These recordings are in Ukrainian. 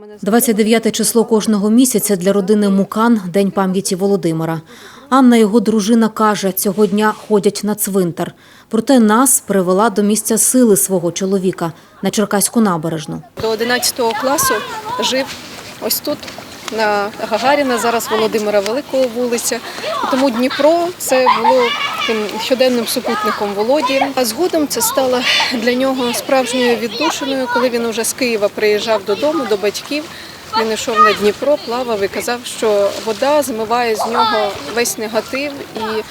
мене 29 число кожного місяця для родини Мукан – День пам'яті Володимира. Анна, його дружина, каже, цього дня ходять на цвинтар. Проте нас привела до місця сили свого чоловіка на Черкаську набережну. До 11 класу жив ось тут, на Гагаріна, зараз Володимира Великого вулиця. Тому Дніпро це було таким щоденним супутником Володі. А згодом це стало для нього справжньою віддушиною, коли він уже з Києва приїжджав додому, до батьків. Він йшов на Дніпро, плавав і казав, що вода змиває з нього весь негатив і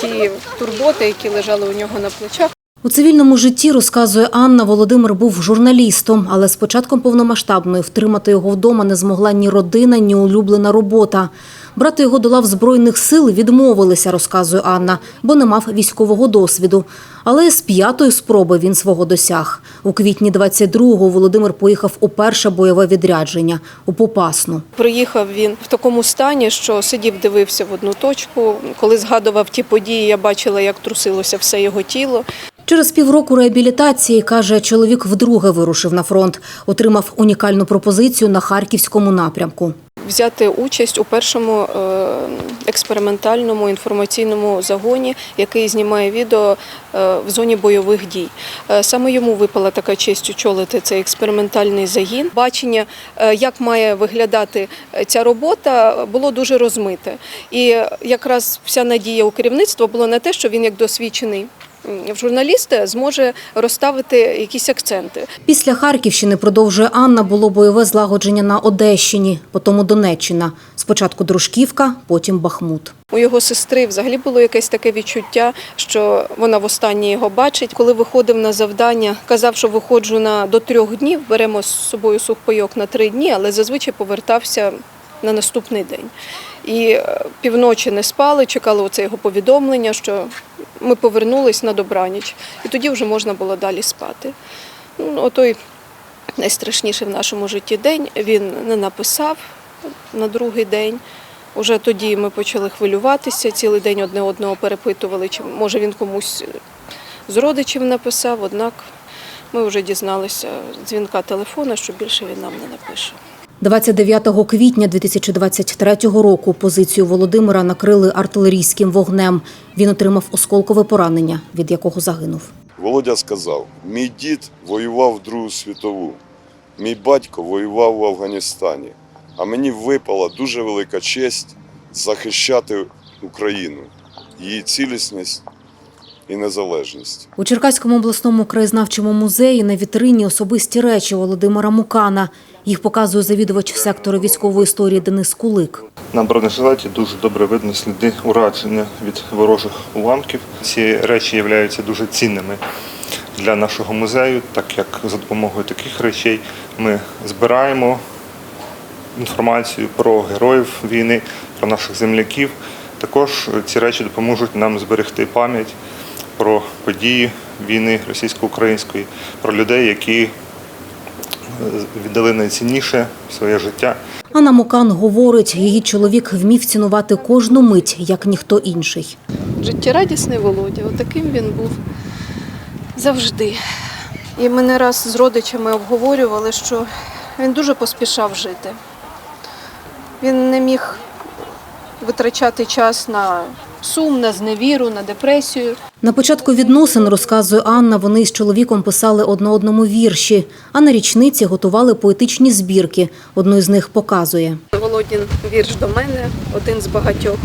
ті турботи, які лежали у нього на плечах. У цивільному житті, розказує Анна, Володимир був журналістом, але з початком повномасштабної втримати його вдома не змогла ні родина, ні улюблена робота. Брати його до лав Збройних сил відмовилися, розказує Анна, бо не мав військового досвіду. Але з п'ятої спроби він свого досяг. У квітні 22-го Володимир поїхав у перше бойове відрядження – у Попасну. Приїхав він в такому стані, що сидів, дивився в одну точку. Коли згадував ті події, я бачила, як трусилося все його тіло. Через півроку реабілітації, каже, чоловік вдруге вирушив на фронт. Отримав унікальну пропозицію на Харківському напрямку. Взяти участь у першому е, експериментальному інформаційному загоні, який знімає відео е, в зоні бойових дій. Е, Саме йому випала така честь очолити цей експериментальний загін. Бачення, як має виглядати ця робота, було дуже розмите. І якраз вся надія у керівництва була на те, що він як досвідчений журналіст зможе розставити якісь акценти. Після Харківщини, продовжує Анна, було бойове злагодження на Одещині, потім Донеччина. Спочатку Дружківка, потім Бахмут. У його сестри взагалі було якесь таке відчуття, що вона востаннє його бачить. Коли виходив на завдання, казав, що виходжу на до трьох днів, беремо з собою сухпайок на три дні, але зазвичай повертався на наступний день. І е, півночі не спали, чекали оце його повідомлення, що ми повернулись на добраніч, і тоді вже можна було далі спати. Ну, отой найстрашніший в нашому житті день він не написав на другий день. Уже тоді ми почали хвилюватися, цілий день одне одного перепитували, чи може він комусь з родичів написав, однак ми вже дізналися з дзвінка телефона, що більше він нам не напише. 29 квітня 2023 року позицію Володимира накрили артилерійським вогнем. Він отримав осколкове поранення, від якого загинув. Володя сказав: мій дід воював в Другу світову, мій батько воював в Афганістані, а мені випала дуже велика честь захищати Україну, її цілісність і незалежність. У Черкаському обласному краєзнавчому музеї на вітрині особисті речі Володимира Мукана. Їх показує завідувач сектору військової історії Денис Кулик. На бронежилеті дуже добре видно сліди ураження від ворожих уламків. Ці речі являються дуже цінними для нашого музею, так як за допомогою таких речей ми збираємо інформацію про героїв війни, про наших земляків. Також ці речі допоможуть нам зберегти пам'ять про події війни російсько-української, про людей, які е, віддали найцінніше своє життя Анна Мукан говорить, її чоловік вмів цінувати кожну мить, як ніхто інший. Життєрадісний Володя, отаким він був завжди. І ми не раз з родичами обговорювали, що він дуже поспішав жити. Він не міг витрачати час на сум, на зневіру, на депресію. На початку відносин, розказує Анна, вони з чоловіком писали одне одному вірші, а на річниці готували поетичні збірки. Одну з них показує. Володін вірш до мене, один з багатьох.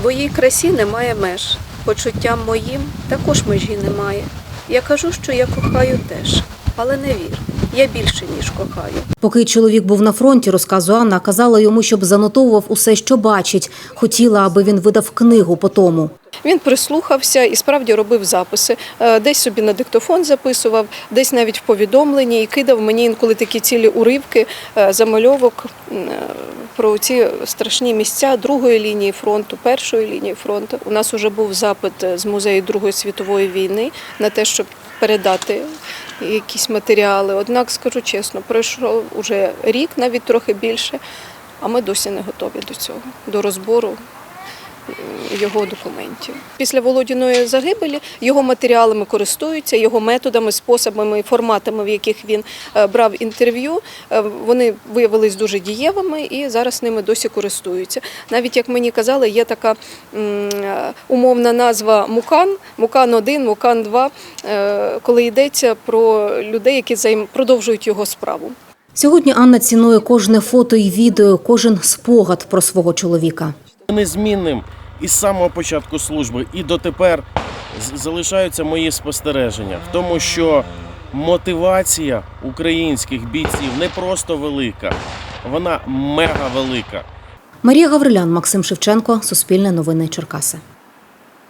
Твоїй красі немає меж, почуттям моїм також межі немає. Я кажу, що я кохаю теж, але не вір, я більше, ніж кохаю. Поки чоловік був на фронті, розказує Анна, казала йому, щоб занотовував усе, що бачить. Хотіла, аби він видав книгу по тому. Він прислухався і справді робив записи. Е, Десь собі на диктофон записував, десь навіть в повідомленні і кидав мені інколи такі цілі уривки е, замальовок е, про ці страшні місця другої лінії фронту, першої лінії фронту. У нас вже був запит з музею Другої світової війни на те, щоб передати якісь матеріали. Однак, скажу чесно, пройшов уже рік, навіть трохи більше, а ми досі не готові до цього, до розбору його документів. Після Володіної загибелі його матеріалами користуються, його методами, способами і форматами, в яких він е, брав інтерв'ю. Е, Вони виявились дуже дієвими і зараз ними досі користуються. Навіть як мені казали, є така е, умовна назва Мукан, Мукан 1 Мукан 2 е, коли йдеться про людей, які продовжують його справу. Сьогодні Анна цінує кожне фото і відео, кожен спогад про свого чоловіка. незмінним із самого початку служби і дотепер залишаються мої спостереження в тому, що мотивація українських бійців не просто велика, вона мега велика. Марія Гаврилян, Максим Шевченко, Суспільне новини Черкаси.